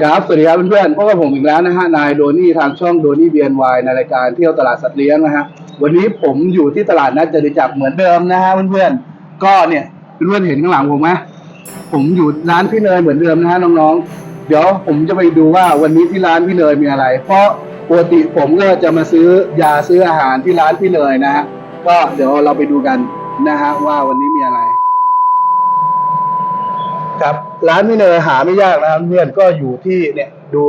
ครับสวัสดีครับเพื่อนๆพบกับผมอีกแล้วนะฮะนายโดนี่ทางช่องโดนี่เบียนวายในรายการเที่ยวตลาดสัตว์เลี้ยงนะฮะวันนี้ผมอยู่ที่ตลาดนัดจตุจักรเหมือนเดิมนะฮะเพื่อนๆก็เนี่ยเพื่อนๆเห็นข้างหลังผมไหมผมอยู่ร้านพี่เนยเหมือนเดิมนะฮะน้องๆ เดี๋ยวผมจะไปดูว่าวันนี้ที่ร้านพี่เนยมีอะไร เพราะปกติผมก็จะมาซื้อยาซื้ออาหารที่ร้านพี่เนยนะฮะก็เดี๋ยวเราไปดูกันนะฮะว่าวันนี้มีอะไร ครับร้านพี่เนยหาไม่ยากนะครับเพื่อนก็อยู่ที่เนี่ยดู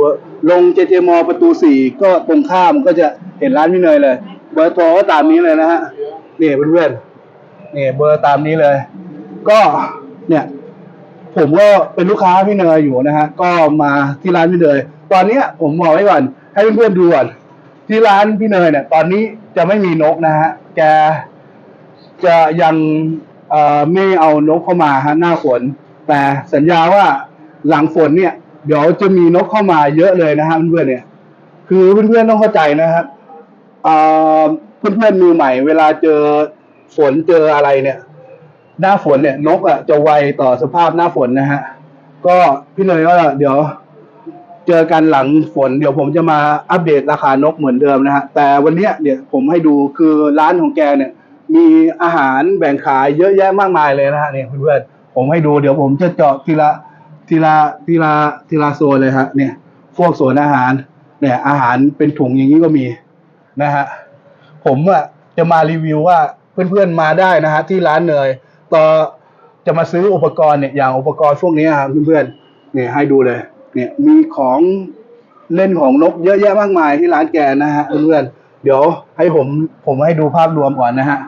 ลงเจเจมอประตูสี่ก็ตรงข้ามก็จะเห็นร้านพี่เนยเลย เบอร์โทรก็ตามนี้เลยนะฮะนี่เพื่อนๆนี่เบอร์ตามนี้เลย ก็เนี่ยผมก็เป็นลูกค้าพี่เนยอยู่นะฮะ ก็มาที่ร้านพี่เนยตอนเนี้ยผมบอกไว้ก่อน ให้เพื่อนๆดูก่อนที่ร้านพี่เนยเนี่ย ตอนนี้จะไม่มีนกนะฮะแกจะยังเอ่อไม่เอานกเข้ามาฮะหน้าฝน แต่สัญญาว่าหลังฝนเนี่ย เดี๋ยวจะมีนกเข้ามาเยอะเลยนะฮะเพื่อนๆเนี่ย คือเพื่อนๆต้องเข้าใจนะครับเพื่อนๆมือใหม่ เวลาเจอฝนเจออะไรเนี่ย หน้าฝนเนี่ยนกอะจะไวต่อสภาพหน้าฝนนะฮะ ก็พี่เนยก็เดี๋ยวเจอกันหลังฝนเดี๋ยวผมจะมาอัปเดตราคานกเหมือนเดิมนะฮะ แต่วันเนี้ยเดี๋ยวผมให้ดูคือร้านของแกเนี่ย มีอาหารแบ่งขายเยอะแยะมากมายเลยนะฮะเนี่ยเพื่อนๆ ผมให้ดูเดี๋ยวผมจะเจาะทีละทีละทีละทีละโซนเลยฮะเนี่ย พวกโซนอาหาร เนี่ย อาหารเป็นถุงอย่างนี้ก็มีนะฮะผมอะจะมารีวิวว่าเพื่อนๆมาได้นะฮะที่ร้านเนยต่อจะมาซื้ออุปกรณ์เนี่ยอย่างอุปกรณ์พวกนี้ครับเพื่อนๆเนี่ยให้ดูเลย เนี่ยมีของเล่นของนกเยอะแยะมากมายที่ร้านแกนะฮะเพื่อนๆเดี๋ยวให้ผมผมให้ดูภาพรวมก่อนนะฮะ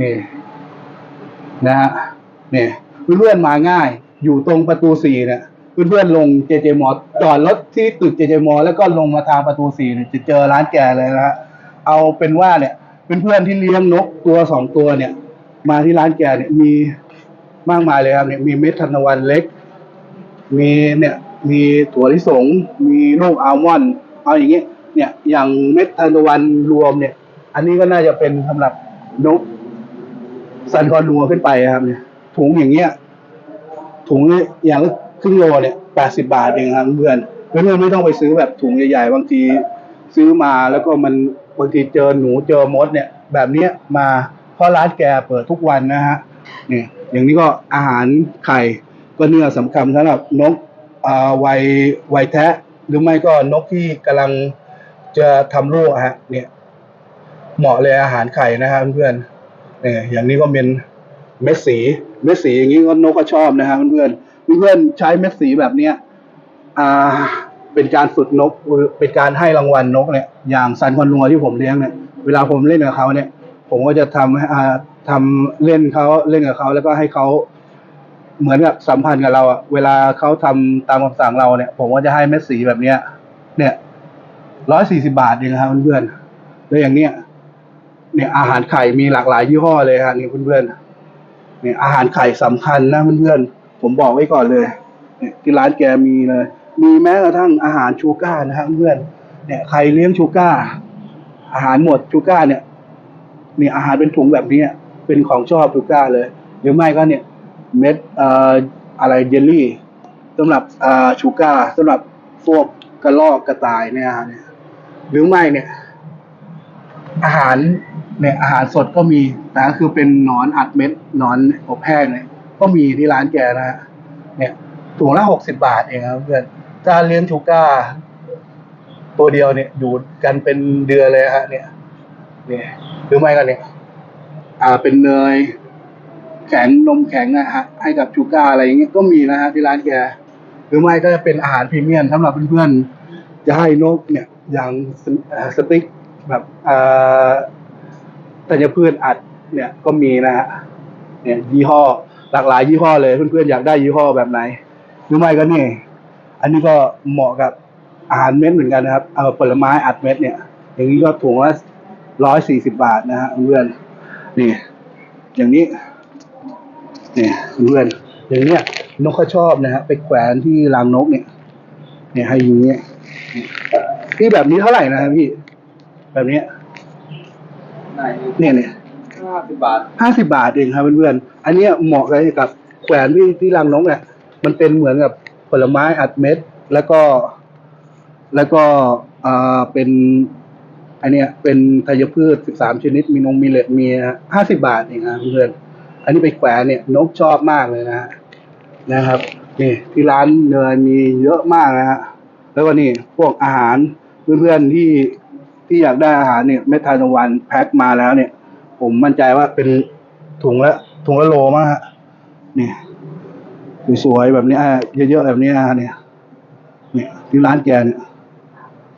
นี่นะฮะเนี่ย เพื่อนๆมาง่าย อยู่ตรงประตูสี่เนี่ยเพื่อนๆลงเจเจมอจอดรถที่ตึกเจเจมอแล้วก็ลงมาทางประตูสี่เนี่ยจะเจอร้านแกเลยนะฮะเอาเป็นว่าเนี่ยเพื่อนๆที่เลี้ยงนกตัวสองตัวเนี่ย มาที่ร้านแกเนี่ยมีมากมายเลยครับเนี่ยมีเม็ดทานตะวันเล็ก มีเนี่ยมีถั่วลิสง มีลูกอัลมอนด์เอาอย่างเงี้ยเนี่ยอย่างเม็ดทานตะวันรวมเนี่ย อันนี้ก็น่าจะเป็นสำหรับนกซันคอนัวขึ้นไปครับเนี่ย ถุงอย่างเงี้ย ถุงเนี่ยอย่างละครึ่งโลเนี่ยแปดสิบาทเองครับเพื่อนเพื่อนไม่ต้องไปซื้อแบบถุงใหญ่ๆ บางทีซื้อมาแล้วก็มันบางทีเจอหนูเจอมดเนี่ย แบบเนี้ยมาเพราะร้านแกเปิดทุกวันนะฮะเนี่ยอย่างนี้ก็อาหารไข่ก็เนื้อสำคัญสำหรับนกอ่าวัยวัยแทะ หรือไม่ก็นกที่กำลังจะทำลูกฮะเนี่ยเหมาะเลยอาหารไข่นะฮะเพื่อนเนี่ยอย่างนี้ก็เป็น เม็ดสีเม็ดสีอย่างนี้ก็นกก็ชอบนะฮะเพื่อนๆเพื่อนใช้เม็ดสีแบบเนี้ยอ่าเป็นการฝึกนกเป็นการให้รางวัลนกเนี่ยอย่างซันคอนนัวที่ผมเลี้ยงเนี่ยเวลาผมเล่นกับเขาเนี่ย ผมก็จะทำให้อ่าทำเล่นเขาเล่นกับเขาแล้วก็ให้เขาเหมือนกับสัมพันธ์กับเราอะเวลาเขาทำตามคำสั่งเราเนี่ย ผมก็จะให้เม็ดสีแบบเนี้ย เนี่ยร้อยสี่สิบาทเองครับเพื่อนๆแล้วอย่างเนี้ยเนี่ยอาหารไข่มีหลากหลายยี่ห้อเลยครับนี่เพื่อนๆ เนี่ยอาหารไข่สำคัญนะเพื่อนๆผมบอกไว้ก่อนเลยเนี่ยที่ร้านแกมีเลยมีแม้กระทั่งอาหารชูก้านะครับเพื่อนเนี่ยใครเลี้ยงชูก้า อาหารหมดชูก้าเนี่ยนี่อาหารเป็นถุงแบบนี้เป็นของชอบชูก้าเลย หรือไม่ก็เนี่ยเม็ดเอ่ออะไรเยลลี่สำหรับอ่าชูก้าสำหรับพวกกระรอกกระต่ายเนี่ย หรือไม่เนี่ย อาหาร เนี่ยอาหารสดก็มีแต่คือเป็นหนอนอัดเม็ดหนอนอบแห้งเนี่ยก็มีที่ร้านแกนะฮะเนี่ยถุงละหกสิบาทเองครับเพื่อนถ้าเลี้ยงชูก้า ตัวเดียวเนี่ยดูดกันเป็นเดือนเลยฮะเนี่ยเนี่ยหรือไม่ก็เนี่ยอ่าเป็นเนยแข็งนมแข็งนะฮะให้กับชูก้าอะไรอย่างเงี้ยก็มีนะฮะที่ร้านแกหรือไม่ก็จะเป็นอาหารพรีเมียมสำหรับเพื่อนๆจะให้นกเนี่ยอย่างสเอ่อสติ๊กแบบอ่า ธัญพืชอัดเนี่ยก็มีนะฮะเนี่ยยี่ห้อหลากหลายยี่ห้อเลยเพื่อนๆอยากได้ยี่ห้อแบบไหน หรือไม่ก็นี่ อันนี้ก็เหมาะกับอาหารเม็ดเหมือนกันนะครับเอาผลไม้อัดเม็ดเนี่ย อย่างนี้ก็ถุงละร้อยสี่สิบาทนะฮะเพื่อนนี่ อย่างนี้เนี่ยเพื่อนอย่างเนี้ยนกเขาชอบนะฮะไปแขวนที่รังนกเนี่ย เนี่ยให้อยู่เนี้ยพี่แบบนี้เท่าไหร่นะพี่ แบบเนี้ย เนี่ยเนี่ยห้าสิบบาทห้าสิบาทเองครับเพื่อนๆ อันเนี้ยเหมาะเลยกับแขวนที่ที่รังนกเนี่ยมันเป็นเหมือนกับผลไม้อัดเม็ด แล้วก็ แล้วก็อ่าเป็นอันเนี้ยเป็นธัญพืช13ชนิดมีนงมีเลดมีห้าสิบาทเองครับเพื่อนๆ อันนี้ไปแขวนเนี่ยนกชอบมากเลยนะฮะนะครับนี่ที่ร้านเนยมีเยอะมากนะฮะแล้วก็นี่พวกอาหารเพื่อนๆที่ ที่อยากได้อาหารเนี่ยเม็ดทานตะวันแพ็คมาแล้วเนี่ย ผมมั่นใจว่าเป็นถุงละถุงละโลมั้งฮะเนี่ยสวยๆแบบเนี้ยเยอะๆแบบเนี้ยเนี่ยเนี่ยที่ร้านแกเนี่ย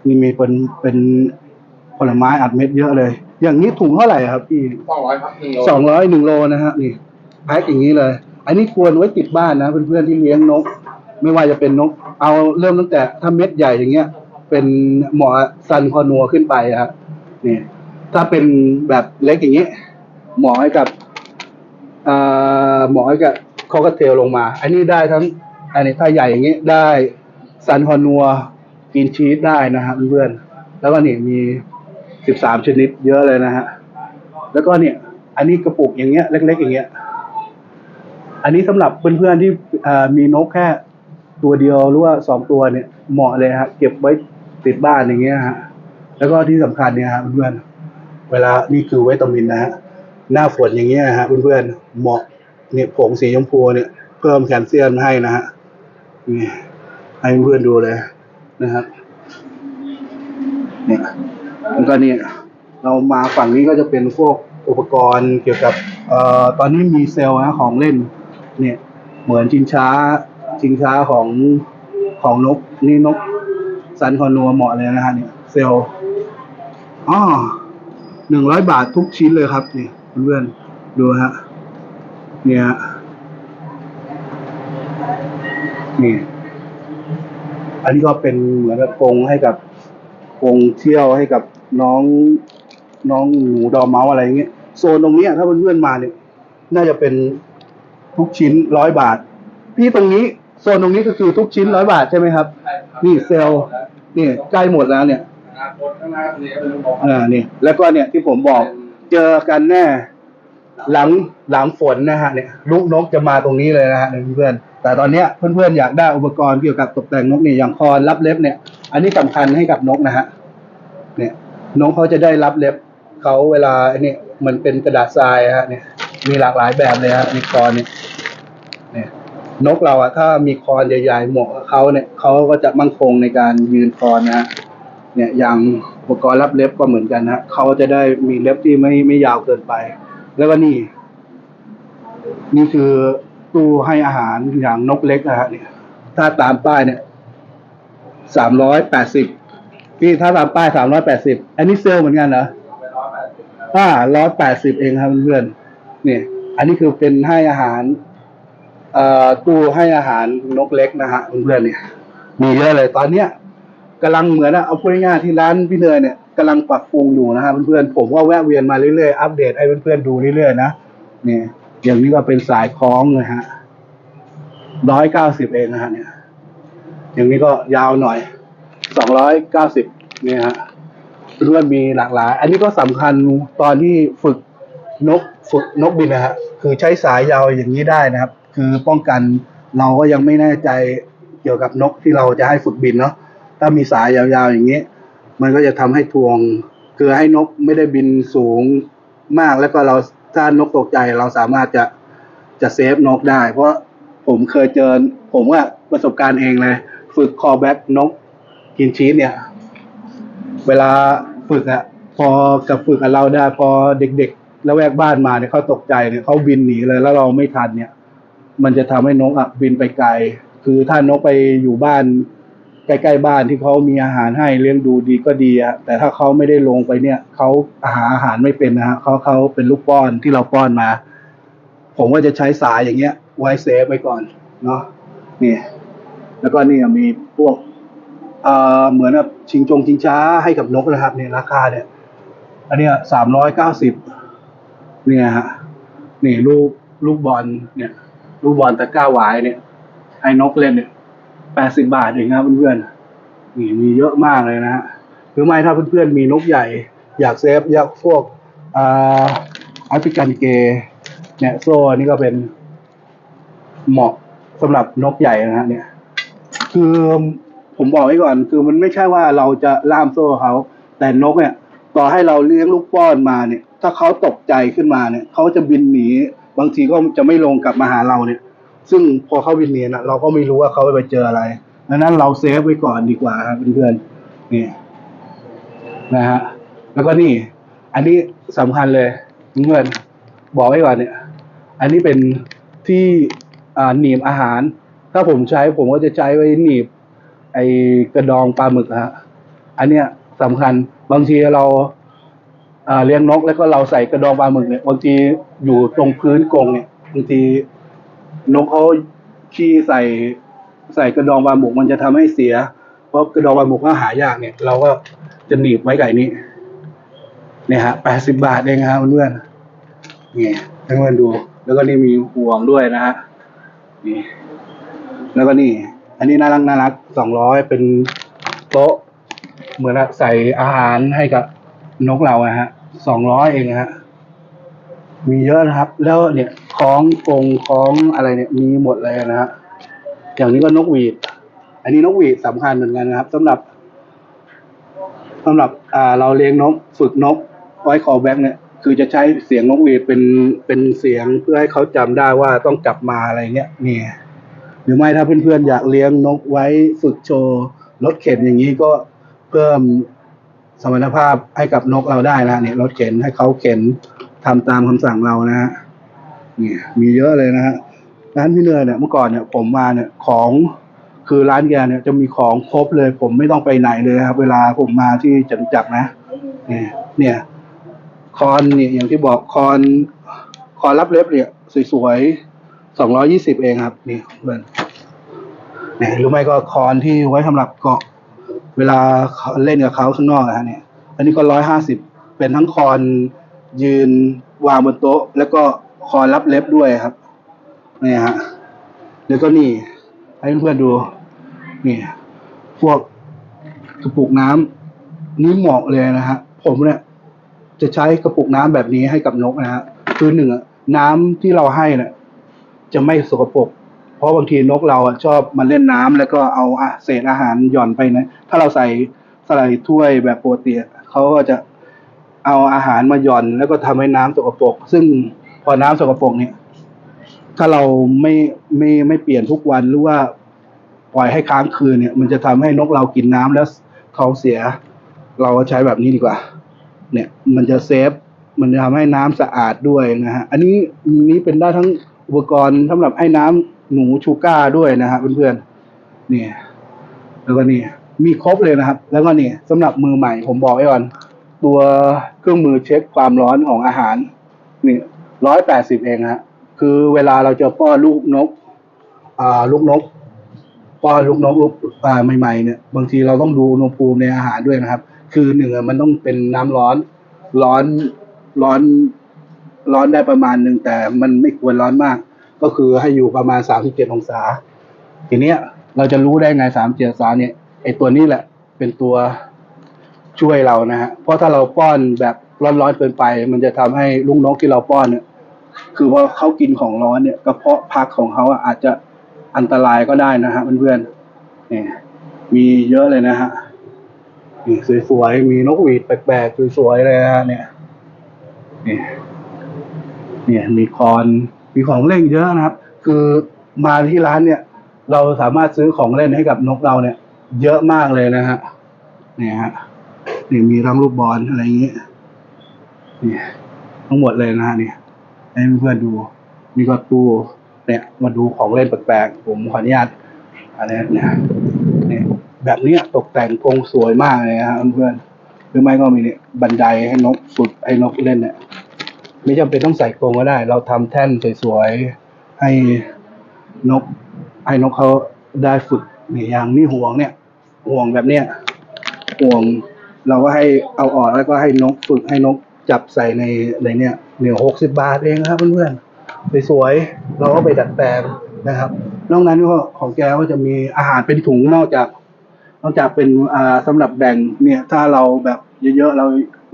นี่มีเป็นเป็นผลไม้อัดเม็ดเยอะเลย อย่างนี้ถุงเท่าไหร่ครับพี่สองร้อยครับหนึ่งโลสองร้อยหนึ่งโลนะฮะนี่แพ็คอย่างนี้เลย อันนี้ควรไว้ติดบ้านนะเพื่อนๆที่เลี้ยงนก ไม่ว่าจะเป็นนก เอาเริ่มตั้งแต่ถ้าเม็ดใหญ่อย่างเงี้ย เป็นหมอซันคอนัวขึ้นไปอะครับนี่ถ้าเป็นแบบเล็กอย่างเงี้ หมอให้กับหมอให้กับคอกเทลลงมา อันนี้ได้ทั้ง อันนี้ถ้าใหญ่อย่างเงี้ได้ซันคอนัวกินชีสได้นะฮะเพื่อนแล้วก็นี่มีสิบสามชนิดเยอะเลยนะฮะ แล้วก็เนี่ย อันนี้กระปุกอย่างเงี้ยเล็ก ๆ อย่างเงี้ย อันนี้สำหรับเพื่อนๆที่เอ่มีนกแค่ตัวเดียวหรือว่าสองตัวเนี่ยเหมาะเลยฮะเก็บไว้ ติดบ้านอย่างเงี้ยฮะแล้วก็ที่สำคัญเนี่ยฮะเพื่อนเวลานี่คือวิตามินนะฮะหน้าฝนอย่างเงี้ยฮะเพื่อนๆเหมาะเนี่ยผงสีชมพูเนี่ยเพิ่มแคลเซียมให้นะฮะนี่ให้เพื่อนดูเลยนะครับเนี่ยแล้วก็นี่เรามาฝั่งนี้ก็จะเป็นพวกอุปกรณ์เกี่ยวกับเอ่อตอนนี้มีเซลล์นะของเล่น เนี่ยเหมือนชิงช้าชิงช้าของของนกนี่นก สันคอนัวเหมาะเลยนะฮะเนี่ยเซลอ๋อหนึ่งร้อยบาททุกชิ้นเลยครับนี่เพื่อนๆดูฮะเนี่ยนี่อันนี้ก็เป็นเหมือนกับกรงให้กับกรงเที่ยวให้กับน้องน้องหนูดอร์เมาอะไรอย่างเงี้ยโซนตรงนี้ถ้าเพื่อนๆมาเนี่ย น่าจะเป็นทุกชิ้นร้อยบาท พี่ตรงนี้โซนตรงนี้ก็คือทุกชิ้นร้อยบาทใช่ไหมครับใช่ครับนี่เซลล์ นี่ใกล้หมดแล้วเนี่ยอนาคตข้างหน้านี้ก็เป็นของอ่านี่แล้วก็เนี่ยที่ผมบอกเจอกันแน่ หลังหลังฝนนะฮะเนี่ยลูกนกจะมาตรงนี้เลยนะฮะเพื่อนๆแต่ตอนเนี้ยเพื่อนๆอยากได้อุปกรณ์เกี่ยวกับตกแต่งนกเนี่ยอย่างคอนรับเล็บเนี่ย อันนี้สำคัญให้กับนกนะฮะเนี่ยนกเขาจะได้รับเล็บเขาเวลาไอ้นี่มันเป็นกระดาษทรายฮะเนี่ยมีหลากหลายแบบเลยฮะมีคอนเนี่ยเนี่ย นกเราอะถ้ามีคอนใหญ่ๆเหมาะกับเขาเนี่ยเขาก็จะมั่นคงในการยืนคอนนะฮะเนี่ยอย่างอุปกรณ์รับเล็บก็เหมือนกันนะเขาจะได้มีเล็บที่ไม่ไม่ยาวเกินไป แล้วก็นี่ นี่คือตู้ให้อาหารอย่างนกเล็กนะฮะเนี่ย ถ้าตามป้ายเนี่ยสามร้อยแปดสิบพี่ถ้าตามป้ายสามร้อยแปดสิบอันนี้เซลเหมือนกันเหรอไปร้อยแปดสิบอ่าร้อยแปดสิบเองครับเพื่อนๆเนี่ย อันนี้คือเป็นให้อาหาร เอ่อตู้ให้อาหารนกเล็กนะฮะเพื่อนๆเนี่ย มีเยอะเลยตอนเนี้ยกำลังเหมือนอะเอาพูดง่ายๆที่ร้านพี่เนยเนี่ยกำลังปรับปรุงอยู่นะฮะเพื่อนๆผมก็แวะเวียนมาเรื่อยๆอัปเดตให้เพื่อนๆดูเรื่อยๆนะเนี่ยอย่างนี้ก็เป็นสายคล้องเลยฮะร้อยเก้าสิบเองนะฮะเนี่ย อย่างนี้ก็ยาวหน่อยสองร้อยเก้าสิบเนี่ยฮะเพื่อนมีหลากหลาย อันนี้ก็สำคัญตอนที่ฝึกนกฝึกนกบินนะฮะคือใช้สายยาวอย่างนี้ได้นะครับ คือป้องกันเราก็ยังไม่แน่ใจเกี่ยวกับนกที่เราจะให้ฝึกบินเนาะถ้ามีสายยาวๆอย่างนี้ มันก็จะทำให้ทวง คือให้นกไม่ได้บินสูงมากแล้วก็เราถ้านกตกใจเราสามารถจะจะเซฟนกได้ เพราะผมเคยเจอผมว่าประสบการณ์เองเลย ฝึกคอแบ็กนกกินชีสเนี่ย เวลาฝึกอะพอกับฝึกกับเราได้พอเด็กๆ แล้วแวกบ้านมาเนี่ยเขาตกใจเนี่ยเขาบินหนีเลยแล้วเราไม่ทันเนี่ย มันจะทำให้นกอะบินไปไกล คือถ้านกไปอยู่บ้านใกล้ๆบ้านที่เขามีอาหารให้เลี้ยงดูดีก็ดีอะแต่ถ้าเขาไม่ได้ลงไปเนี่ยเขาหาอาหารไม่เป็นนะฮะเขาเขาเป็นลูกป้อนที่เราป้อนมา ผมก็จะใช้สายอย่างเงี้ย ไว้เซฟไว้ก่อนเนาะนี่แล้วก็นี่มีพวกเอ่อเหมือนกับชิงจงชิงช้าให้กับนกนะครับเนี่ยราคาเนี่ย อันเนี้ยสามร้อยเก้าสิบเนี่ยฮะนี่ลูกลูกบอลเนี่ย ลูกบอลตะกร้าหวายเนี่ยให้นกเล่นเนี่ยแปดสิบาทเองครับเพื่อนๆนี่มีเยอะมากเลยนะฮะหรือไม่ถ้าเพื่อนๆมีนกใหญ่ อยากเซฟอยากพวกอ่าแอฟริกันเกย์เนี่ยโซ่อันนี่ก็เป็นเหมาะสำหรับนกใหญ่นะฮะเนี่ย คือผมบอกไว้ก่อน คือมันไม่ใช่ว่าเราจะล่ามโซ่เขา แต่นกเนี่ย ต่อให้เราเลี้ยงลูกป้อนมาเนี่ย ถ้าเขาตกใจขึ้นมาเนี่ยเขาจะบินหนี บางทีก็จะไม่ลงกลับมาหาเราเนี่ย ซึ่งพอเข้าบินหนียนอะเราก็ไม่รู้ว่าเขาไปเจออะไรดังนั้นเราเซฟไว้ก่อนดีกว่าครับเพื่อนๆนี่นะฮะแล้วก็นี่ อันนี้สำคัญเลยเพื่อนบอกไว้ก่อนเนี่ย อันนี้เป็นที่อ่าหนีบอาหาร ถ้าผมใช้ผมก็จะใช้ไว้หนีบไอกระดองปลาหมึกฮะอันเนี้ยสำคัญบางทีเรา เลี้ยงนกแล้วก็เราใส่กระดองปลาหมึกเนี่ยบางทีอยู่ตรงพื้นกรงเนี่ยบางทีนกเขาขี้ใส่ใส่กระดองปลาหมึกมันจะทำให้เสีย เพราะกระดองปลาหมึกก็หายากเนี่ย เราก็จะหนีบไว้ไก่นี้ เนี่ยฮะแปดสิบบาทเองครับเพื่อนๆนี่ให้เพื่อนดู แล้วก็นี่มีห่วงด้วยนะฮะนี่แล้วก็นี่ อันนี้น่ารักน่ารักสองร้อยเป็นโต๊ะ เหมือนใส่อาหารให้กับนกเราอะฮะ สองร้อยเองฮะมีเยอะนะครับ แล้วเนี่ยคล้องกรงคล้องอะไรเนี่ยมีหมดเลยนะฮะอย่างนี้ก็นกหวีด อันนี้นกหวีดสำคัญเหมือนกันนะครับสำหรับสำหรับอ่าเราเลี้ยงนกฝึกนกไว้คอแบ็กเนี่ยคือจะใช้เสียงนกหวีดเป็นเป็นเสียงเพื่อให้เขาจำได้ว่าต้องจับมาอะไรเงี้ยนี่หรือไม่ถ้าเพื่อนๆอยากเลี้ยงนกไว้ฝึกโชว์รถเข็นอย่างนี้ก็เพิ่ม สมรรถภาพให้กับนกเราได้นะเนี่ยรถเข็นให้เขาเข็นทำตามคำสั่งเรานะฮะเนี่ยมีเยอะเลยนะฮะร้านพี่เนยเนี่ยเมื่อก่อนเนี่ยผมมาเนี่ยของคือร้านแกเนี่ยจะมีของครบเลย ผมไม่ต้องไปไหนเลยครับ เวลาผมมาที่จตุจักรนะเนี่ยเนี่ย คอนเนี่ยอย่างที่บอกคอนคอนรับเล็บเนี่ยสวยๆสองร้อยี่สิบเองครับนี่เพื่อนเนี่ยหรือไม่ก็คอนที่ไว้สำหรับเกาะ เวลาเล่นกับเขาข้างนอกนะฮะเนี่ย อันนี้ก็ร้อยห้าสิบเป็นทั้งคอนยืนวางบนโต๊ะ แล้วก็คอนรับเล็บด้วยครับเนี่ยฮะแล้วก็นี่ ให้เพื่อนๆดูนี่พวกกระปุกน้ำนี่เหมาะเลยนะฮะผมเนี่ย จะใช้กระปุกน้ำแบบนี้ให้กับนกนะฮะคือหนึ่งอะน้ำที่เราให้เนี่ยจะไม่สกปรก เพราะบางทีนกเราชอบมาเล่นน้ำแล้วก็เอาเศษอาหารหย่อนไปนะ ถ้าเราใส่ใส่ถ้วยแบบโปกติอะเขาก็จะเอาอาหารมาหย่อน แล้วก็ทำให้น้ำสกปรกซึ่งพอน้ำสกปรกเนี่ยถ้าเราไม่ไม่ไม่เปลี่ยนทุกวันหรือว่าปล่อยให้ค้างคืนเนี่ย มันจะทำให้นกเรากินน้ำแล้วท้องเสีย เราก็ใช้แบบนี้ดีกว่า เนี่ย มันจะเซฟ มันจะทำให้น้ำสะอาดด้วยนะฮะ อันนี้นี้เป็นได้ทั้งอุปกรณ์สำหรับให้น้ำ หนูชูก้าด้วยนะฮะเพื่อนๆนี่แล้วก็นี่มีครบเลยนะครับ แล้วก็นี่สำหรับมือใหม่ ผมบอกไว้ก่อน ตัวเครื่องมือเช็คความร้อนของอาหารนี่ร้อยแปดสิบเองฮะคือเวลาเราจะป้อนลูกนก อ่า ลูกนกป้อนลูกนกลูกอ่าใหม่ๆเนี่ยบางทีเราต้องดูอุณหภูมิในอาหารด้วยนะครับ คือหนึ่งมันต้องเป็นน้ำร้อนร้อนร้อนร้อนได้ประมาณหนึ่งแต่มันไม่ควรร้อนมาก ก็คือให้อยู่ประมาณสามสิบเจ็ดองศา ทีเนี้ยเราจะรู้ได้ไงสามเจ็ดองศาเนี่ยไอตัวนี้แหละ เป็นตัวช่วยเรานะฮะเพราะถ้าเราป้อนแบบร้อนๆเกินไป มันจะทำให้ลูกนกที่เราป้อนเนี่ย คือว่าเขากินของร้อนเนี่ยกระเพาะพักของเขาอะอาจจะอันตรายก็ได้นะฮะเพื่อนๆนี่มีเยอะเลยนะฮะนี่สวยๆมีนกหวีดแปลกๆสวยๆเลยนะฮะเนี่ยนี่เนี่ยมีคอน มีของเล่นเยอะนะครับ คือมาที่ร้านเนี่ย เราสามารถซื้อของเล่นให้กับนกเราเนี่ย เยอะมากเลยนะฮะเนี่ยฮะนี่มีทั้งลูกบอลอะไรอย่างเงี้ยนี่ทั้งหมดเลยนะฮะนี่ให้เพื่อนดูมีก็ตู้เนี่ยมาดูของเล่นแปลกๆผมขออนุญาตอะไรเนี่ยเนี่ยแบบเนี้ยตกแต่งกรงสวยมากเลยนะฮะเพื่อนหรือไม่ก็มีเนี่ยบันไดให้นกฝึกให้นกเล่นเนี่ย ไม่จำเป็นต้องใส่กรงก็ได้ เราทำแท่นสวยๆให้นก ให้นกเขาได้ฝึกนี่อย่างนี่ห่วงเนี่ยห่วงแบบเนี้ยห่วง เราก็ให้เอาออกแล้วก็ให้นกฝึกให้นกจับใส่ในในเนี่ยเนี่ยหกสิบาทเองครับเพื่อนๆสวยๆเราก็ไปดัดแปลงนะครับนอกนั้นก็ของแกก็จะมีอาหารเป็นถุงนอกจาก นอกจากเป็นอ่าสำหรับแบ่งเนี่ย ถ้าเราแบบเยอะๆเรา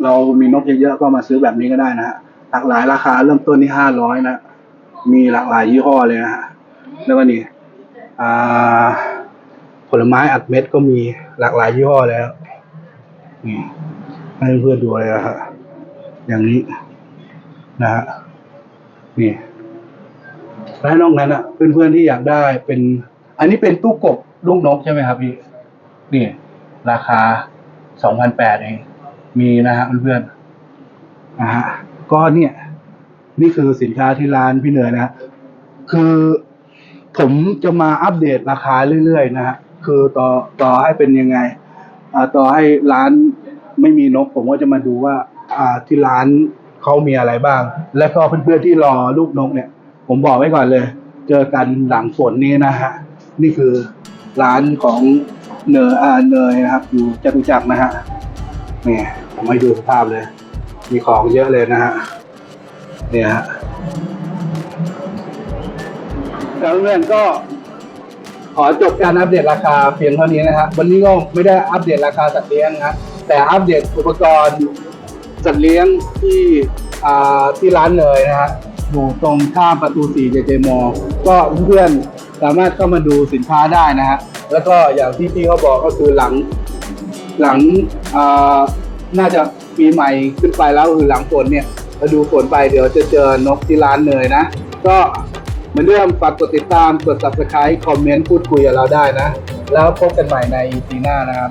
เรามีนกเยอะๆก็มาซื้อแบบนี้ก็ได้นะฮะ ลากหลายราคาเริ่มต้นที่ห้าร้อยนะ มีหลากหลายยี่ห้อเลยนะฮะ แล้วก็นี่อ่าผลไม้อัดเม็ดก็มีหลากหลายยี่ห้อแล้วนี่ให้เพื่อนดูเลยนะฮะอย่างนี้นะฮะนี่และนอกนั้นอะ เพื่อนๆที่อยากได้เป็น อันนี้เป็นตู้กบลูกนกใช่ไหมครับพี่นี่ราคาสองพันแปดเอง มีนะฮะเพื่อนๆนะฮะ ก็เนี่ย นี่คือสินค้าที่ร้านพี่เนยนะฮะคือผมจะมาอัปเดตราคาเรื่อยๆนะฮะคือต่อต่อให้เป็นยังไงอ่าต่อให้ร้านไม่มีนก ผมก็จะมาดูว่า อ่าที่ร้านเขามีอะไรบ้าง และก็เพื่อนๆที่รอลูกนกเนี่ย ผมบอกไว้ก่อนเลย เจอกันหลังฝนนี้นะฮะนี่คือร้านของเนยอ่าเนยนะครับ อยู่จตุจักรนะฮะนี่ผมให้ดูสภาพเลย มีของเยอะเลยนะฮะเนี่ยฮะแล้วเพื่อนก็ขอจบการอัปเดตราคาเพียงเท่านี้นะฮะวันนี้ก็ไม่ได้อัปเดตราคาสัตว์เลี้ยงนะแต่อัปเดตอุปกรณ์สัตว์เลี้ยงที่ที่ร้านเลยนะฮะอยู่ตรงข้ามประตู4เจเจมอก็เพื่อนสามารถเข้ามาดูสินค้าได้นะฮะแล้วก็อย่างที่พี่เขาบอกก็คือหลัง หลังอ่าน่าจะ ปีใหม่ขึ้นไปแล้วคือหลังฝนเนี่ยมาดูฝนไปเดี๋ยวจะเจอนกที่ร้านเนยนะ ก็เหมือนเดิมฝากกดติดตามกด subscribe คอมเมนต์พูดคุยกับเราได้นะ แล้วพบกันใหม่ในปีหน้านะครับ